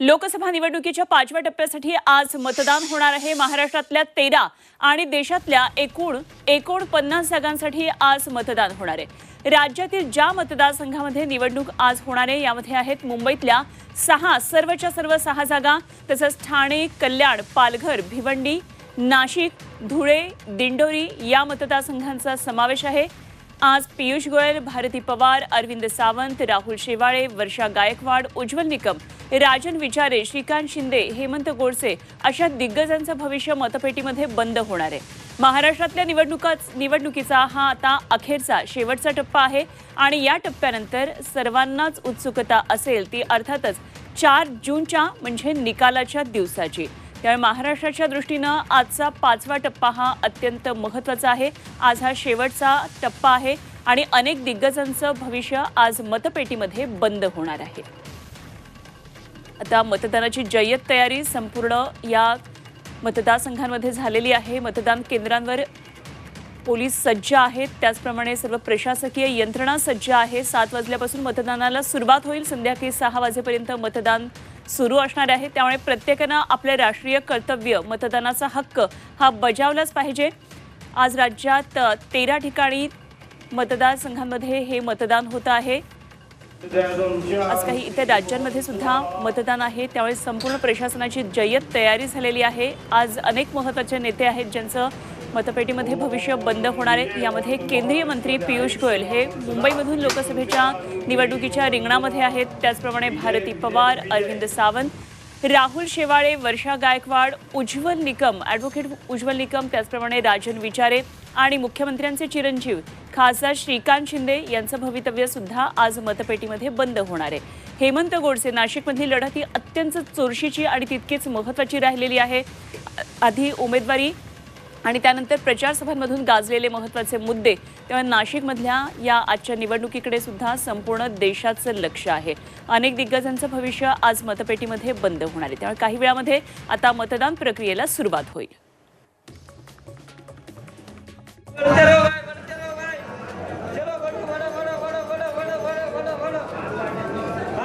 लोकसभा निवडणुकीच्या पाचव्या टप्प्यासाठी आज मतदान होणार आहे. महाराष्ट्रातल्या तेरा आणि देशातल्या एकूण एकोणपन्नास जागांसाठी आज मतदान होणार आहे. राज्यातील ज्या मतदारसंघामध्ये निवडणूक आज होणार आहे यामध्ये आहेत मुंबईतल्या सहा सर्वच्या सर्व सहा जागा तसंच ठाणे कल्याण पालघर भिवंडी नाशिक धुळे दिंडोरी या मतदारसंघांचा समावेश आहे. आज पियुष गोयल भारती पवार अरविंद सावंत राहुल शेवाळे वर्षा गायकवाड उज्ज्वल निकम राजन विचारे श्रीकांत शिंदे हेमंत गोडसे अशा दिग्गजांचं भविष्य मतपेटीमध्ये बंद होणार आहे. महाराष्ट्रातल्या निवडणुका निवडणुकीचा हा आता अखेरचा शेवटचा टप्पा आहे आणि या टप्प्यानंतर सर्वांनाच उत्सुकता असेल ती अर्थातच चार जूनच्या म्हणजे निकालाच्या दिवसाची. त्यामुळे महाराष्ट्राच्या दृष्टीनं आजचा पाचवा टप्पा हा अत्यंत महत्त्वाचा आहे. आज हा शेवटचा टप्पा आहे आणि अनेक दिग्गजांचं भविष्य आज मतपेटीमध्ये बंद होणार आहे. आता मतदानाची जय्यत तयारी संपूर्ण या मतदारसंघांमध्ये झालेली आहे. मतदान केंद्रांवर पोलीस सज्ज आहेत. त्याचप्रमाणे सर्व प्रशासकीय यंत्रणा सज्ज आहे. सात वाजल्यापासून मतदानाला सुरुवात होईल. संध्याकाळी सहा वाजेपर्यंत मतदान सुरू असणार आहे. त्यामुळे प्रत्येकानं आपले राष्ट्रीय कर्तव्य मतदानाचा हक्क हा बजावलाच पाहिजे. आज राज्यात तेरा ठिकाणी मतदारसंघांमध्ये हे मतदान होतं आहे. आज काही इतर राज्यांमध्ये सुद्धा मतदान आहे. त्यामुळे संपूर्ण प्रशासनाची जय्यत तयारी झालेली आहे. आज अनेक महत्त्वाचे नेते आहेत ज्यांचं मतपेटीमध्ये भविष्य बंद होणार आहे. यामध्ये केंद्रीय मंत्री पियुष गोयल हे मुंबईमधून लोकसभेच्या निवडणुकीच्या रिंगणामध्ये आहेत. त्याचप्रमाणे भारती पवार अरविंद सावंत राहुल शेवाळे वर्षा गायकवाड उज्ज्वल निकम ॲडव्होकेट उज्ज्वल निकम त्याचप्रमाणे राजन विचारे आणि मुख्यमंत्र्यांचे चिरंजीव खासदार श्रीकांत शिंदे यांचं भवितव्य सुद्धा आज मतपेटीमध्ये बंद होणार आहे. हेमंत गोडसे नाशिकमधली लढत ही अत्यंत चोरशीची आणि तितकीच महत्त्वाची राहिलेली आहे. आधी उमेदवारी आणि त्यानंतर प्रचारसभांमधून गाजलेले महत्त्वाचे मुद्दे तेव्हा नाशिकमधल्या या आजच्या निवडणुकीकडे सुद्धा संपूर्ण देशाचं लक्ष आहे. अनेक दिग्गजांचं भविष्य आज मतपेटीमध्ये बंद होणार आहे. त्यामुळे काही वेळामध्ये आता मतदान प्रक्रियेला सुरुवात होईल.